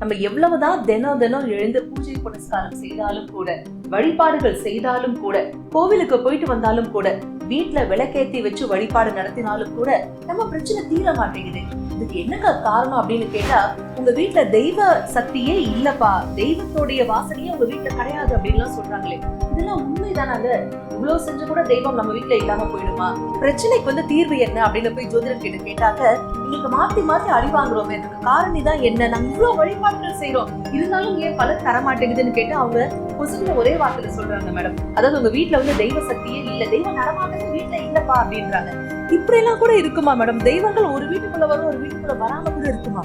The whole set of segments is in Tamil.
நம்ம எவ்வளவுதான் தினம் தினம் எழுந்து பூஜை புனஸ்காரம் செய்தாலும் கூட வழிபாடுகள் செய்தாலும் கூட கோவிலுக்கு போயிட்டு வந்தாலும் கூட வீட்டுல விளக்கேத்தி வச்சு வழிபாடு நடத்தினாலும் கூட நம்ம பிரச்சனை தீர மாட்டேங்குது. இதுக்கு என்னங்க காரணம் அப்படின்னு கேட்டா உங்க வீட்டுல தெய்வ சக்தியே இல்லப்பா. தெய்வத்தோடைய வாசனையே உங்க வீட்டுல கிடையாது அப்படின்லாம் சொல்றாங்களே. இதெல்லாம் உண்மைதானாங்க இவ்வளவு செஞ்சு கூட தெய்வம் நம்ம வீட்டுல இல்லாம போயிடுமா? பிரச்சனைக்கு வந்து தீர்வு என்ன அப்படின்னு போய் ஜோதிடர் கிட்ட கேட்டாக்க எங்களுக்கு மாத்தி மாத்தி அடி வாங்குறோமே. அதுக்கு காரணி தான் என்ன? நாங்க இவ்வளவு வழிபாடுகள் செய்யறோம் இருந்தாலும் ஏன் பலன் தர மாட்டேங்குதுன்னு கேட்டு அவங்க பொசுக்குன்னு ஒரே வார்த்தையில சொல்றாங்க மேடம். அதாவது உங்க வீட்டுல வந்து தெய்வ சக்தியே இல்ல தெய்வ நடமாட்டமே வீட்ல இல்லப்பா அப்படின்றாங்க. இப்படி எல்லாம் கூட இருக்குமா மேடம்? தெய்வங்கள் ஒரு வீட்டுக்குள்ள வரும் ஒரு வீட்டுக்குள்ள வராம கூட இருக்குமா?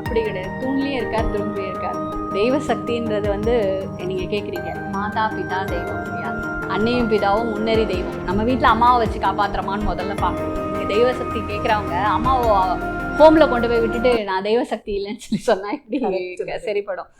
அப்படி கிடையாது. தூண்லயும் இருக்கார் துரும்புலயும் இருக்கார். தெய்வ சக்தின்றது வந்து நீங்க கேக்குறீங்க. மாதா பிதா தெய்வம் அன்னையும் பிதாவும் முன்னறி தெய்வம். நம்ம வீட்ல அம்மாவை வச்சு காப்பாத்துறோமான்னு முதல்ல பார்க்கணும் தெய்வ சக்தி கேக்குறவங்க அம்மாவை ஹோம்ல கொண்டு போய் விட்டுட்டு நான் தெய்வ சக்தி இல்லைன்னு சொல்லி சொன்னா. இப்படி சரிப்படும்?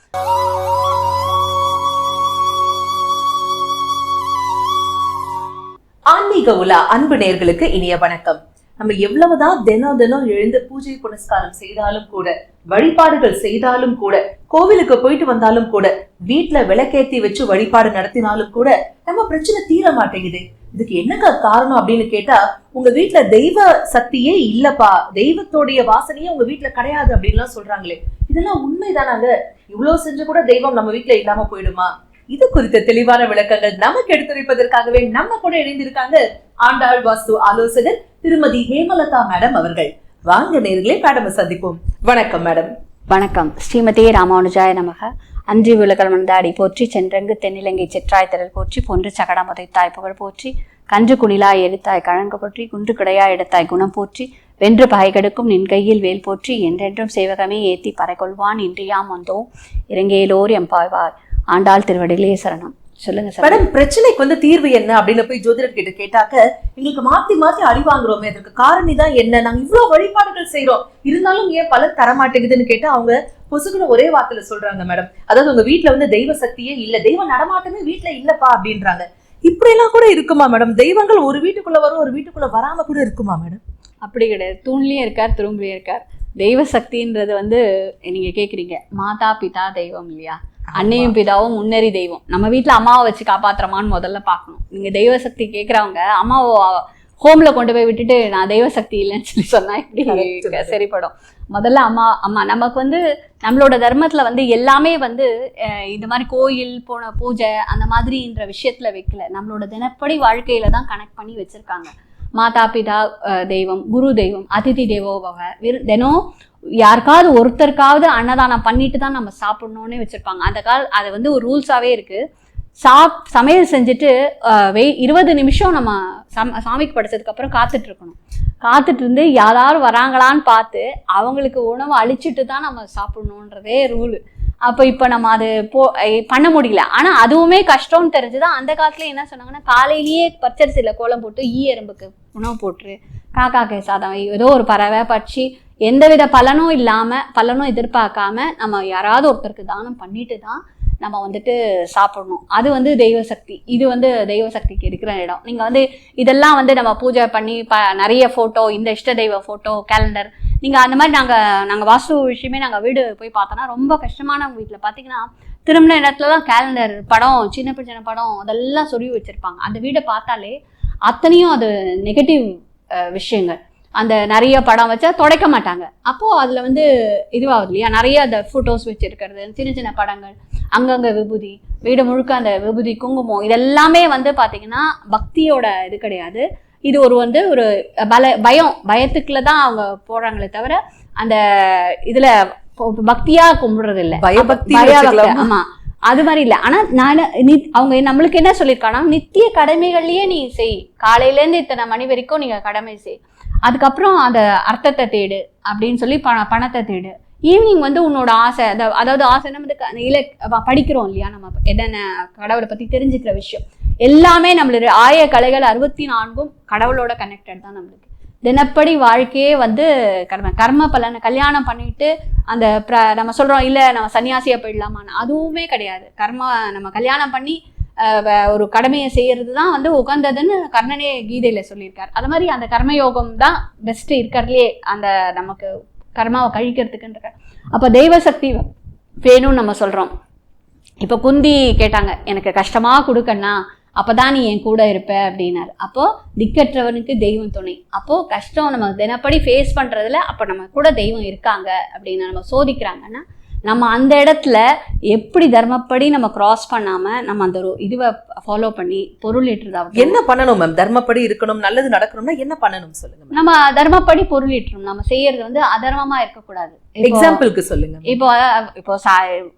ஆன்மீக உலா அன்பு நேர்களுக்கு இனிய வணக்கம். நம்ம எவ்வளவுதான் தினம் தினம் எழுந்து பூஜை புனஸ்காரம் செய்தாலும் கூட வழிபாடுகள் செய்தாலும் கூட கோவிலுக்கு போயிட்டு வந்தாலும் கூட வீட்டுல விளக்கேத்தி வச்சு வழிபாடு நடத்தினாலும் கூட நம்ம பிரச்சனை தீர மாட்டேங்குது. இதுக்கு என்னங்க காரணம் அப்படின்னு கேட்டா உங்க வீட்டுல தெய்வ சக்தியே இல்லப்பா. தெய்வத்தோடைய வாசனையே உங்க வீட்டுல கிடையாது அப்படின்லாம் சொல்றாங்களே. இதெல்லாம் உண்மைதானாங்க? இவ்வளவு செஞ்சு கூட தெய்வம் நம்ம வீட்டுல இல்லாம போயிடுமா? இது குறித்த தெளிவான விளக்கங்கள் நமக்கு எடுத்துரைப்பதற்காகவே நம்ம கூட இணைந்திருக்காங்க ஆண்டாள் வாஸ்து ஆலோசகர் திருமதி ஹேமலதா மேடம் அவர்கள். வாங்க நேர்களே மேடம் சந்திப்போம். வணக்கம் மேடம். வணக்கம். ஸ்ரீமதி ராமானுஜாய நமக. அன்றி விலகல் மந்தாடி போற்றி சென்றங்கு தென்னிலங்கை செற்றாய் திரள் போற்றி பொன்று சகடமுதை தாய் புகழ் போற்றி கன்று குணிலாய் எழுத்தாய் கழங்க போற்றி குன்று கிடையா எடுத்தாய் குணம் போற்றி வென்று பகை கெடுக்கும் நின் கையில் வேல் போற்றி என்றென்றும் சேவகமே ஏத்தி பறைகொள்வான் இன்றியாம் வந்தோம் இறங்கேலோர் எம்பாய்வார் ஆண்டாள் திருவடிகளே சரணம். சொல்லுங்க சார். மேடம் பிரச்சனைக்கு வந்து தீர்வு என்ன அப்படின்னு போய் ஜோதிடர் கிட்ட கேட்டாக்க எங்களுக்கு மாத்தி மாத்தி அடி வாங்குறோமே அதுக்கு காரணி தான் என்ன? நாங்க இவ்வளவு வழிபாடுகள் செய்றோம். இருந்தாலும் ஏன் பலன் தர மாட்டேங்குதுன்னு கேட்டா அவங்க பொசுக்குன்னு ஒரே வார்த்தையில சொல்றாங்க மேடம். அதாவது உங்க வீட்ல வந்து தெய்வ சக்தியே இல்ல தெய்வ நடமாட்டமே வீட்ல இல்லப்பா அப்படின்றாங்க. இப்படி எல்லாம் கூட இருக்குமா மேடம்? தெய்வங்கள் ஒரு வீட்டுக்குள்ள வரும் ஒரு வீட்டுக்குள்ள வராம கூட இருக்குமா மேடம்? அப்படி கிடையாது. தூண்லயும் இருக்கார் துரும்புலயும் இருக்கார். தெய்வ சக்தின்றது வந்து நீங்க கேக்குறீங்க மாதா பிதா தெய்வம் இல்லையா? அன்னையும் பிதாவும் முன்னறி தெய்வம். நம்ம வீட்ல அம்மாவை வச்சு காப்பாத்துறோமான்னு முதல்ல பார்க்கணும். நீங்க தெய்வ சக்தி கேக்குறவங்க அம்மாவை ஹோம்ல கொண்டு போய் விட்டுட்டு நான் தெய்வ சக்தி இல்லைன்னு சொல்லி சொன்னா இப்படி. சரிப்படும். முதல்ல அம்மா அம்மா நமக்கு வந்து நம்மளோட தர்மத்துல வந்து எல்லாமே வந்து இந்த மாதிரி கோயில் போன பூஜை அந்த மாதிரின்ற விஷயத்துல வைக்கல. நம்மளோட தினப்படி வாழ்க்கையில தான் கனெக்ட் பண்ணி வச்சிருக்காங்க. மாதா பிதா தெய்வம் குரு தெய்வம் அதிதி தேவோபவ விரு- தினம் யாருக்காவது ஒருத்தருக்காவது அன்னதானம் பண்ணிட்டு தான் நம்ம சாப்பிடணும்னே வச்சுருப்பாங்க. அந்த கால அது வந்து ஒரு ரூல்ஸாகவே இருக்குது சாப் சமையல் செஞ்சுட்டு வெய் இருபது நிமிஷம் நம்ம சம் சாமிக்கு படைச்சதுக்கு காத்துட்ருக்கணும் காத்துட்டு இருந்து யாராவது வராங்களான்னு பார்த்து அவங்களுக்கு உணவு அழிச்சிட்டு தான் நம்ம சாப்பிடணுன்றதே ரூலு அப்போ இப்போ நம்ம அது போ பண்ண முடியல. ஆனால் அதுவுமே கஷ்டம்னு தெரிஞ்சுதான் அந்த காலத்துல என்ன சொன்னாங்கன்னா காலையிலேயே பச்சரிசியில் கோலம் போட்டு ஈ எறும்புக்கு உணவு போட்டுரு. காக்கா கே சாதம் ஏதோ ஒரு பறவை பட்சி எந்தவித பலனும் இல்லாமல் பலனும் எதிர்பார்க்காம நம்ம யாராவது ஒருத்தருக்கு தானம் பண்ணிட்டு தான் நம்ம வந்துட்டு சாப்பிடணும். அது வந்து தெய்வ சக்தி. இது வந்து தெய்வ சக்திக்கு இருக்கிற இடம். நீங்கள் வந்து இதெல்லாம் வந்து நம்ம பூஜை பண்ணி ப நிறைய ஃபோட்டோ இந்த இஷ்ட தெய்வ ஃபோட்டோ கேலண்டர் நீங்கள் அந்த மாதிரி நாங்கள் நாங்கள் வாஸ்து விஷயமே நாங்கள் வீடு போய் பார்த்தோன்னா ரொம்ப கஷ்டமான வீட்டில் பார்த்தீங்கன்னா திரும்பின இடத்துல தான் கேலண்டர் படம் சின்ன சின்ன படம் அதெல்லாம் சொல்லி வச்சுருப்பாங்க. அந்த வீடை பார்த்தாலே அத்தனையும் அது நெகட்டிவ் விஷயங்கள். அந்த நிறைய படம் வச்சா துடைக்க மாட்டாங்க. அப்போது அதில் வந்து இதுவாகுது இல்லையா? நிறைய அந்த ஃபோட்டோஸ் வச்சுருக்கிறது சின்ன சின்ன படங்கள் அங்கங்கே விபூதி வீடு முழுக்க அந்த விபூதி குங்குமம் இதெல்லாமே வந்து பார்த்தீங்கன்னா பக்தியோட இது கிடையாது. இது ஒரு வந்து ஒரு பல பயம் பயத்துக்குள்ள தான் அவங்க போடுறாங்களே தவிர அந்த இதுல ப- பக்தியா கும்பிடுறது இல்ல பயபக்தி பயபக்தி, வச்சுக்கலாமா? ஆமா. அது மாதிரி இல்லை. ஆனால் நான் நி- அவங்க நம்மளுக்கு என்ன சொல்லியிருக்காங்கன்னா நித்திய கடமைகள்லேயே நீ செய். காலையிலேருந்து இத்தனை மணி வரைக்கும் நீங்கள் கடமை செய். அதுக்கப்புறம் அந்த அர்த்தத்தை தேடு அப்படின்னு சொல்லி பண பணத்தை தேடு. ஈவினிங் வந்து உன்னோட ஆசை அத- அதாவது ஆசை நம்ம வந்து இல படிக்கிறோம் இல்லையா நம்ம என்னென்ன கடவுளை பற்றி தெரிஞ்சுக்கிற விஷயம். எல்லாமே நம்மளுடைய ஆய கலைகள் அறுபத்தி நான்கும் கடவுளோட கனெக்டட் தான் நம்மளுக்கு. தினப்படி வாழ்க்கையே வந்து கர்ம கர்ம பலனை கல்யாணம் பண்ணிட்டு அந்த ப்ர நம்ம சொல்கிறோம் இல்லை நம்ம சன்னியாசியாக போயிடலாமான்னு. அதுவுமே கிடையாது. கர்ம நம்ம கல்யாணம் பண்ணி வ- ஒரு கடமையை செய்யறது தான் வந்து உகந்ததுன்னு கர்ணனே கீதையில் சொல்லியிருக்கார். அது மாதிரி அந்த கர்மயோகம் தான் பெஸ்ட்டு இருக்கிறதுலே அந்த நமக்கு கர்மாவை கழிக்கிறதுக்குன்ற. அப்போ தெய்வ சக்தி வேணும்னு நம்ம சொல்கிறோம் இப்போ குந்தி கேட்டாங்க எனக்கு கஷ்டமாக கொடுக்கண்ணா அப்போதான் நீ என் கூட இருப்ப அப்படின்னாரு. அப்போது திக்கற்றவனுக்கு தெய்வம் துணை. அப்போது கஷ்டம் நம்ம தினப்படி ஃபேஸ் பண்ணுறதுல அப்போ நம்ம கூட தெய்வம் இருக்காங்க அப்படின்னு நம்ம சோதிக்கிறாங்கன்னா நம்ம அந்த இடத்துல எப்படி தர்மப்படி நம்ம கிராஸ் பண்ணாம நம்ம அந்த இதுவை ஃபாலோ பண்ணி பொருள் ஈட்டுறதாவது என்ன பண்ணணும் மேம் தர்மப்படி இருக்கணும் நல்லது நடக்கணும்னா என்ன பண்ணணும் சொல்லுங்க மேம் நம்ம தர்மப்படி பொருள் ஈட்டணும் நம்ம செய்யறது வந்து அதர்மமா இருக்கக்கூடாது. எக்ஸாம்பிளுக்கு சொல்லுங்க. இப்போ இப்போ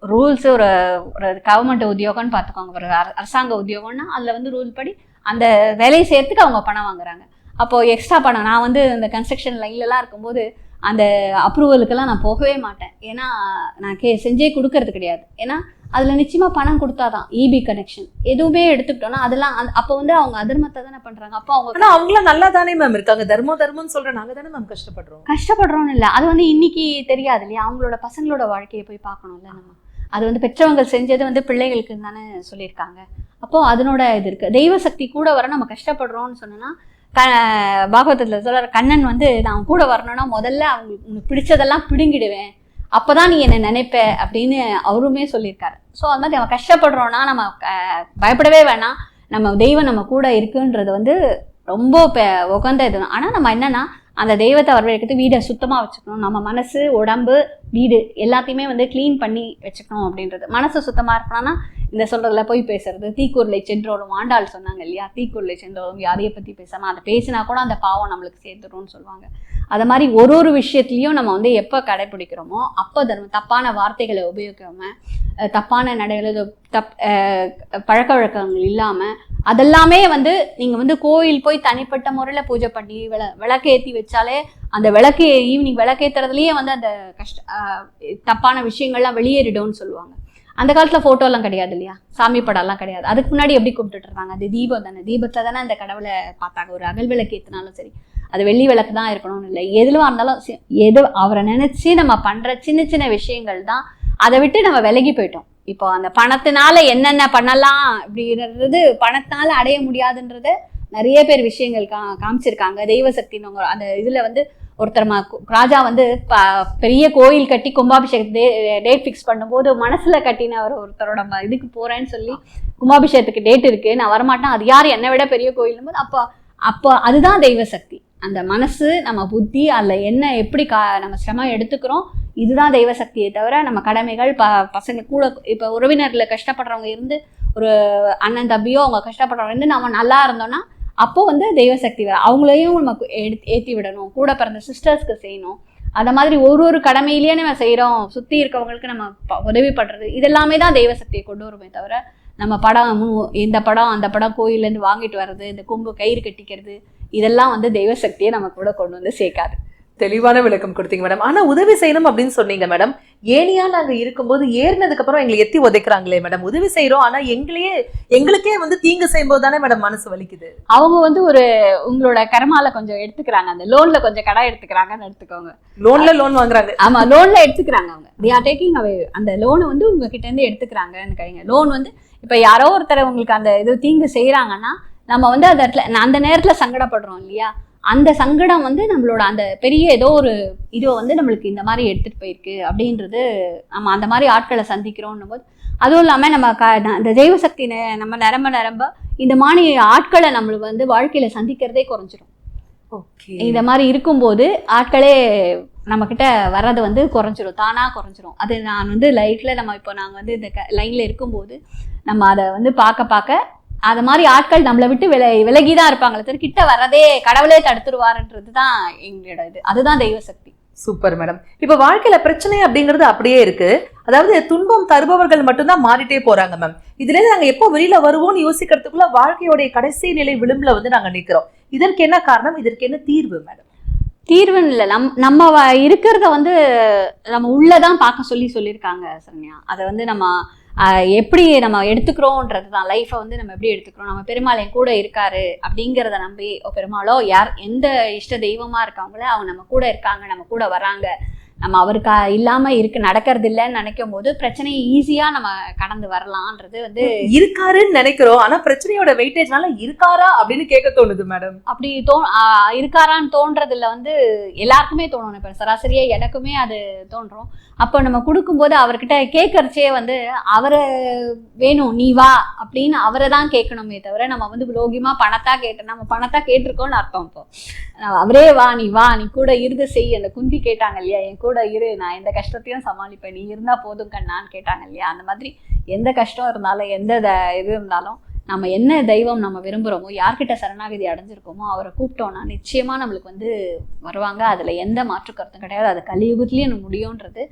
ரூல்ஸ் ஒரு ஒரு கவர்மெண்ட் உத்தியோகம்னு பார்த்துக்கோங்க. ஒரு அர- அரசாங்க உத்தியோகம்னா அதில் வந்து ரூல் படி அந்த வேலையை செய்யறதுக்கு அவங்க பணம் வாங்குறாங்க. அப்போ எக்ஸ்ட்ரா பணம் நான் வந்து இந்த கன்ஸ்ட்ரக்ஷன் லைன்லலாம் இருக்கும்போது அந்த அப்ரூவலுக்கெல்லாம் நான் போகவே மாட்டேன். ஏன்னா நான் கே செஞ்சே கொடுக்கறது கிடையாது. ஏன்னா அதில் நிச்சயமாக பணம் கொடுத்தாதான் இபி கனெக்ஷன் எதுவுமே எடுத்துக்கிட்டோம்னா அதெல்லாம் அப்போ வந்து அவங்க அதர்மத்தை தானே பண்ணுறாங்க அப்போ அவங்க ஆனா அவங்களாம் நல்லா தானே மேம் இருக்காங்க. தர்மம் தர்மம்னு சொல்ற நாங்க தானே மேம் கஷ்டப்படுறோம். கஷ்டப்படுறோம்னு இல்லை. அது வந்து இன்னைக்கு தெரியாது இல்லையா? அவங்களோட பசங்களோட வாழ்க்கையை போய் பார்க்கணும்ல நம்ம. அது வந்து பெற்றவங்க செஞ்சது வந்து பிள்ளைகளுக்கு தானே சொல்லியிருக்காங்க. அப்போ அதனோட இது இருக்கு. தெய்வ சக்தி கூட வர நம்ம கஷ்டப்படுறோம்னு சொன்னோன்னா க பாகவதத்தில் சொல்கிற கண்ணன் வந்து நான் கூட வரணும்னா முதல்ல அவங்களுக்கு உனக்கு பிடிச்சதெல்லாம் பிடுங்கிடுவேன். அப்போ தான் நீ என்னை நினைப்ப அப்படின்னு அவருமே சொல்லியிருக்காரு. ஸோ அது மாதிரி நம்ம கஷ்டப்படுறோன்னா நம்ம பயப்படவே வேணாம். நம்ம தெய்வம் நம்ம கூட இருக்குன்றது வந்து ரொம்ப பெ- உகந்த இது. ஆனால் நம்ம என்னன்னா அந்த தெய்வத்தை வரவேற்கிறது வீடை சுத்தமாக வச்சுக்கணும். நம்ம மனசு உடம்பு வீடு எல்லாத்தையுமே வந்து க்ளீன் பண்ணி வச்சுக்கணும் அப்படின்றது. மனசு சுத்தமாக இருக்கணும்னா இந்த சொல்கிறதுல போய் பேசுறது. தீக்குறளை சென்றோரும் ஆண்டாள் சொன்னாங்க இல்லையா? தீக்குருளை சென்றோரும் யாரையை பற்றி பேசாமல் அதை பேசினா கூட அந்த பாவம் நம்மளுக்கு சேர்த்துரும்னு சொல்லுவாங்க. அது மாதிரி ஒரு ஒரு விஷயத்துலையும் நம்ம வந்து எப்போ கடைப்பிடிக்கிறோமோ அப்போ தர்மம் தப்பான வார்த்தைகளை உபயோகிக்காம தப்பான நடைகளை தப் பழக்க வழக்கங்கள் இல்லாமல் அதெல்லாமே வந்து நீங்கள் வந்து கோயில் போய் தனிப்பட்ட முறையில் பூஜை பண்ணி விள விளக்கேற்றி வச்சாலே அந்த விளக்கு ஈவினிங் விளக்கேற்றுறதுலேயே வந்து அந்த கஷ்ட தப்பான விஷயங்கள்லாம் வெளியேறிடும்னு சொல்லுவாங்க. அந்த காலத்தில் ஃபோட்டோலாம் கிடையாது இல்லையா? சாமி படம்லாம் கிடையாது. அதுக்கு முன்னாடி எப்படி கும்பிட்டுட்டு இருந்தாங்க? அது தீபம் தானே? தீபத்தை தானே அந்த கடவுளை பார்த்தாங்க. ஒரு அகல் விளக்கு ஏற்றினாலும் சரி. அது வெள்ளி விளக்கு தான் இருக்கணும்னு இல்லை. எதுவாக இருந்தாலும் எது அவரை நினச்சி நம்ம பண்ணுற சின்ன சின்ன விஷயங்கள் தான். அதை விட்டு நம்ம விலகி போயிட்டோம். இப்போ அந்த பணத்தினால என்னென்ன பண்ணலாம் அப்படின்றது பணத்தினால அடைய முடியாதுன்றது நிறைய பேர் விஷயங்கள் கா காமிச்சிருக்காங்க. தெய்வ சக்தின்னு அந்த இதில் வந்து ஒருத்தர் ராஜா வந்து ப- பெரிய கோயில் கட்டி கும்பாபிஷேகத்தை டேட் ஃபிக்ஸ் பண்ணும்போது மனசில் கட்டின ஒரு ஒருத்தரோட ம- இதுக்கு போகிறேன்னு சொல்லி கும்பாபிஷேகத்துக்கு டேட் இருக்குது நான் வரமாட்டேன். அது யார் என்னை விட பெரிய கோயில் போது அப்போ அப்போ அதுதான் தெய்வ சக்தி. அந்த மனசு நம்ம புத்தி அதில் என்ன எப்படி கா நம்ம சிரமம் எடுத்துக்கிறோம் இதுதான் தெய்வ சக்தியை தவிர நம்ம கடமைகள் ப பசங்க கூட இப்போ உறவினரில் கஷ்டப்படுறவங்க இருந்து ஒரு அண்ணன் தம்பியோ அவங்க கஷ்டப்படுறவங்க இருந்து நம்ம நல்லா இருந்தோம்னா அப்போது வந்து தெய்வ சக்தி வர அவங்களையும் நமக்கு எடுத்து ஏற்றி விடணும் கூட பிறந்த சிஸ்டர்ஸ்க்கு செய்யணும். அந்த மாதிரி ஒரு ஒரு கடமையிலேயே நம்ம செய்கிறோம் சுற்றி இருக்கவங்களுக்கு நம்ம ப- உதவி பண்ணுறது இதெல்லாமே தான் தெய்வ சக்தியை கொண்டு வருமே தவிர நம்ம படம் இந்த படம் அந்த படம் கோயிலேருந்து வாங்கிட்டு வர்றது இந்த கொம்பு கயிறு கட்டிக்கிறது இதெல்லாம் வந்து தெய்வ சக்தியை நம்ம கூட கொண்டு வந்து சேர்க்காது. தெளிவான விளக்கம் கொடுத்தீங்க மேடம் ஆனா உதவி செய்யணும் அப்படின்னு சொன்னீங்க மேடம் ஏனியா நாங்க இருக்கும்போது ஏறினதுக்கு அப்புறம் எங்களை எத்தி உதைக்கிறாங்களே மேடம் உதவி செய்யறோம் ஆனா எங்களையே எங்களுக்கே வந்து தீங்கு செய்யும்போது தானே மேடம் மனசு வலிக்குது. அவங்க வந்து ஒரு உங்களோட கரமால கொஞ்சம் எடுத்துக்கிறாங்க. அந்த லோன்ல கொஞ்சம் கடை எடுத்துக்கிறாங்கன்னு எடுத்துக்கோங்க. லோன்ல லோன் வாங்குறாங்க. ஆமா லோன்ல எடுத்துக்கிறாங்க அவங்க. They are டேக்கிங் அவே அந்த லோனை வந்து உங்ககிட்ட இருந்து எடுத்துக்கிறாங்கன்னு கைங்க லோன் வந்து இப்ப யாரோ ஒருத்தர் உங்களுக்கு அந்த இது தீங்கு செய்யறாங்கன்னா நம்ம வந்து அந்த இடத்துல அந்த நேரத்துல சங்கடப்படுறோம் இல்லையா? அந்த சங்கடம் வந்து நம்மளோட அந்த பெரிய ஏதோ ஒரு இதுவை வந்து நம்மளுக்கு இந்த மாதிரி எடுத்துட்டு போயிருக்கு அப்படின்றது நம்ம அந்த மாதிரி ஆட்களை சந்திக்கிறோம்னும் போது அதுவும் இல்லாம நம்ம க அந்த தெய்வ சக்தி நெ- நம்ம நிரம்ப நிரம்ப இந்த மாதிரி ஆட்களை நம்மளுக்கு வந்து வாழ்க்கையில சந்திக்கிறதே குறைஞ்சிரும். ஓகே. இந்த மாதிரி இருக்கும்போது ஆட்களே நம்ம கிட்ட வர்றது வந்து குறைஞ்சிரும் தானா குறைஞ்சிரும். அது நான் வந்து லைஃப்ல நம்ம இப்போ நாங்கள் வந்து இந்த லைன்ல இருக்கும்போது நம்ம அதை வந்து பார்க்க பார்க்க அது மாதிரி ஆட்கள் நம்மளை விட்டு வில விலகி தான் இருப்பாங்களே தவிர கிட்ட வர்றதே கடவுளே தடுத்துருவாருன்றது தான் எங்களோட இது. அதுதான் தெய்வ சக்தி. Super madam. இப்ப வாழ்க்கையில பிரச்சனை அப்படிங்கிறது அப்படியே இருக்கு. அதாவது துன்பம் தருபவர்கள் மட்டும்தான் மாறிட்டே போறாங்க மேம். இதுல இருந்து நாங்க எப்போ வெளியில வருவோம்னு யோசிக்கிறதுக்குள்ள வாழ்க்கையோடைய கடைசி நிலை விளிம்புல வந்து நாங்க நிக்கிறோம். இதற்கு என்ன காரணம்? இதற்கு என்ன தீர்வு மேடம்? தீர்வுன்னு இல்லை. நம் நம்ம இருக்கிறத வந்து நம்ம உள்ளதான் பார்க்க சொல்லி சொல்லியிருக்காங்க சரண்யா. அதை வந்து நம்ம எப்படி நம்ம எடுத்துக்கிறோன்றது தான் லைஃப்பை வந்து நம்ம எப்படி எடுத்துக்கிறோம்? நம்ம பெருமாள் என் கூட இருக்காரு அப்படிங்கிறத நம்பி ஓ, பெருமாளோ யார் எந்த இஷ்ட தெய்வமாக இருக்காங்களோ அவங்க நம்ம கூட இருக்காங்க நம்ம கூட வராங்க. நம்ம அவருக்கு இல்லாம இருக்கு நடக்கிறது இல்லைன்னு நினைக்கும் போது பிரச்சனையை ஈஸியா நம்ம கடந்து வரலாம்ன்றது வந்து இருக்காருன்னு நினைக்கிறோம். ஆனா பிரச்சனையோட வெயிட்டேஜ்னால இருக்காரா அப்படின்னு கேட்க தோணுது மேடம் அப்படி தோ இருக்காரான்னு தோன்றதுல வந்து எல்லாருக்குமே தோணும். இப்போ சராசரியா எனக்குமே அது தோன்றும். அப்போ நம்ம கொடுக்கும்போது அவர்கிட்ட கேட்கறச்சே வந்து அவரை வேணும் நீ வா அப்படின்னு அவரை தான் கேட்கணுமே தவிர நம்ம வந்து லோகியமா பணத்தா கேட்டோம் நம்ம பணத்தா கேட்டிருக்கோம்னு அர்த்தம் இப்போ. அவரே வா நீ வா நீ கூட இருந்து செய் அந்த குந்தி கேட்டாங்க இல்லையா? என் கூட இரு நான் எந்த கஷ்டத்தையும் சமாளிப்பேன். நீ இருந்தா போதும் கண்ணான்னு கேட்டாங்க இல்லையா? அந்த மாதிரி எந்த கஷ்டம் இருந்தாலும் எந்த த- இது இருந்தாலும் நம்ம என்ன தெய்வம் நம்ம விரும்புகிறோமோ யார்கிட்ட சரணாகதி அடைஞ்சிருக்கோமோ அவரை கூப்பிட்டோம்னா நிச்சயமா நம்மளுக்கு வந்து வருவாங்க. அதுல எந்த மாற்று கருத்தும் கிடையாது. அது கலியுகத்துலேயும் முடியுன்றது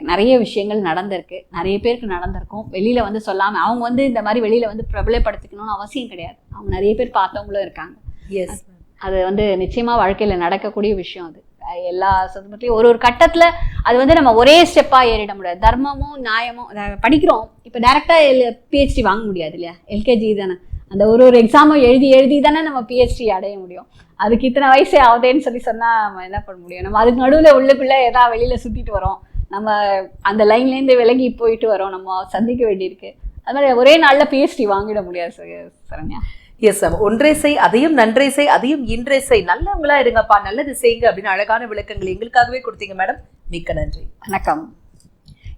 நிறைய விஷயங்கள் நடந்திருக்கு. நிறைய பேருக்கு நடந்திருக்கும். வெளியில வந்து சொல்லாம அவங்க வந்து இந்த மாதிரி வெளியில வந்து பிரபலப்படுத்திக்கணும்னு அவசியம் கிடையாது. அவங்க நிறைய பேர் பார்த்தவங்களும் இருக்காங்க. எஸ் அது வந்து நிச்சயமா வாழ்க்கையில நடக்கக்கூடிய விஷயம் அது. எல்லா சந்தர்ப்பத்திலையும் ஒரு ஒரு கட்டத்தில் அது வந்து நம்ம ஒரே ஸ்டெப்பாக ஏறிட முடியாது. தர்மமும் நியாயமும் படிக்கிறோம். இப்போ டேரக்டா பிஹெச்டி வாங்க முடியாது இல்லையா? எல்கேஜி தானே. அந்த ஒரு ஒரு எக்ஸாமும் எழுதி எழுதி தானே நம்ம பிஹெச்டி அடைய முடியும். அதுக்கு இத்தனை வயசே ஆகுதேன்னு சொல்லி சொன்னால் நம்ம என்ன பண்ண முடியும்? நம்ம அதுக்கு நடுவில் உள்ளுக்குள்ளே ஏதாவது வெளியில் சுற்றிட்டு வரோம். நம்ம அந்த லைன்லேருந்து விலகி போயிட்டு வரோம். நம்ம சந்திக்க வேண்டியிருக்கு. அது மாதிரி ஒரே நாளில் பிஹெச்டி வாங்கிட முடியாது சரண்யா. எஸ் மேம் ஒன்றே செய் அதையும் நன்றே செய் அதையும் இன்றே செய். நல்லவங்களா இருங்கப்பா. நல்லது செய்யுங்க அப்படின்னு அழகான விளக்கங்கள் எங்களுக்காகவே கொடுத்தீங்க மேடம் மிக்க நன்றி. வணக்கம்.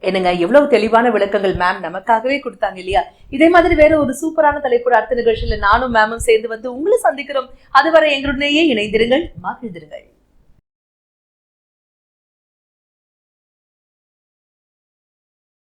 என்னங்க எவ்வளவு தெளிவான விளக்கங்கள் மேம் நமக்காகவே கொடுத்தாங்க இல்லையா? இதே மாதிரி வேற ஒரு சூப்பரான தலைப்போட அடுத்த நிகழ்ச்சியில நானும் மேமும் சேர்ந்து வந்து உங்களை சந்திக்கிறோம். அதுவரை எங்களுடனேயே இணைந்திருங்கள் மகிழ்ந்திருங்கள்.